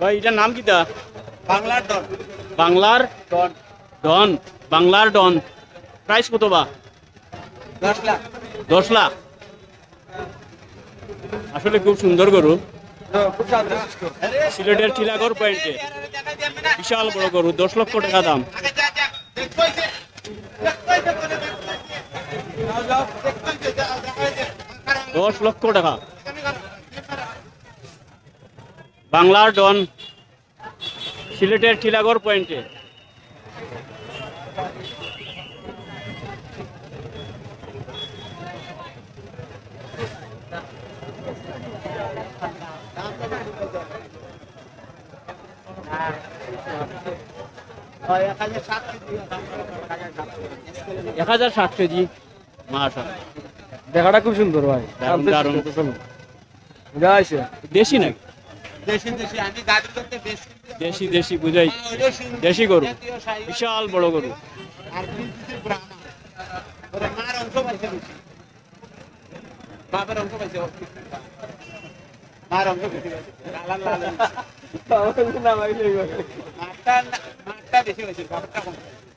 ভাই এটার নাম কিটা বাংলার ডন। বাংলার ডন। ডন বাংলার ডন। প্রাইস কত বা? দশ লাখ। দশ লাখ। আসলে খুব সুন্দর গরু। সিলেটের টিলাগড় পয়েন্টে বিশাল বড় গরু, দশ লক্ষ টাকা দাম। দশ লক্ষ টাকা। বাংলার ডন সিলেটের টিলাগড় পয়েন্টে। এক হাজার ষাট কেজি। মাশা দেখাটা খুব সুন্দর ভাই। দেশি নাকি? দেশি দেশি। করতে বেশি দেশি বুঝাই। গরু। বিশাল বড় গরু। বাবার অংশ পাইছে মার অংশ বেশি পাইছে লাল লাল মারটা মারটা বেশি পাইছে বাবারটা কম পাইছে।